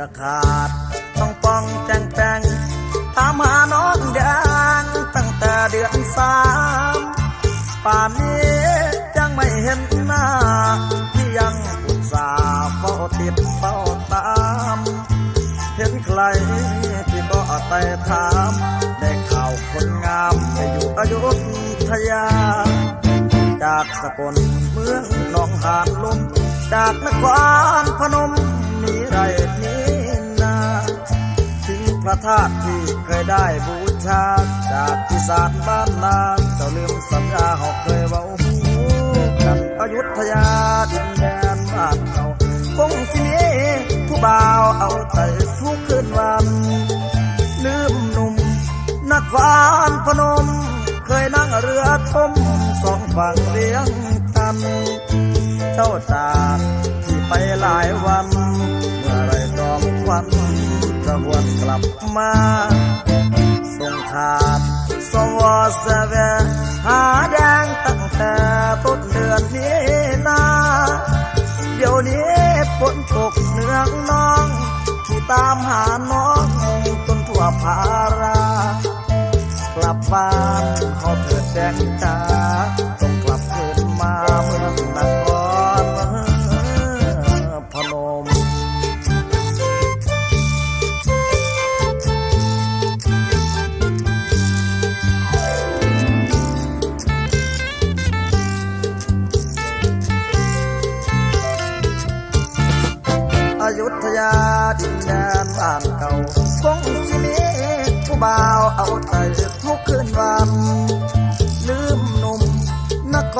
อขาด ต้องป้องแจงแจงตามหาน้องแดงตั้งแต่เดือนสามป่านนี้ยังไม่เห็นหน้าที่ยังอุตส่าห์เฝ้าติดเฝ้าตาม เห็นใครที่ก็ไต่ถามได้ข่าวคนงามไปอยู่อยุธยา จากสกลเมืองหนองหานลมจากนครพนม พระธาตุที่เคยได้บูชา จากอีสานบ้านนาเจ้าลืมสัญญาเขาเคยเว้าหูกันอยุธยาดินแดนบ้านเก่าคงที่นี้ผู้บ่าวเอาแต่ทุกคืนวัน ลืมหนุ่มนครพนม เคยนั่งเรือทมสองฝั่งเลี้ยงกันเจ้าจากที่ไปหลายวัน เมื่อไรจอมควัน จะหวนกลับมาส่งขาดสวอสเวหาแดงตั้งแต่ต้นเดือนนี้นาเดี๋ยวนี้ฝนตกเนืองน้อง ที่ตามหาน้องจนทั่วภารา กลับบ้านเขาเถิดแดงจ้าต้อง อยุธยาดินแดนบ้านเก่าคงที่มีผู้บ่าวเอาใจทุกคืนวัน ลืมหนุ่มนค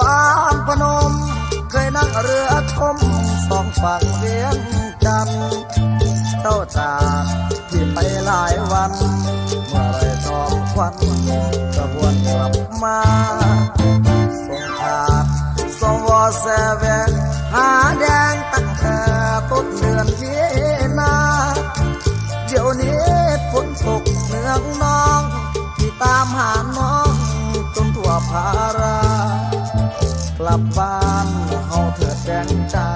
รพนม เคยนั่งเรือชมสองฝั่งเวียงจันทร์เจ้าจากที่ไปหลายวันเมื่อไรจอมควันจะหวนกลับมาส่งขาดสวอแสเวนหาแดงตั้งแต่ ต้นเดือนเยนาเดี๋ยวนี้ฝนตกเนืองน้องที่ตามหาน้องจนทั่วภารากลับบ้านเฮาเถิดแดงจ้า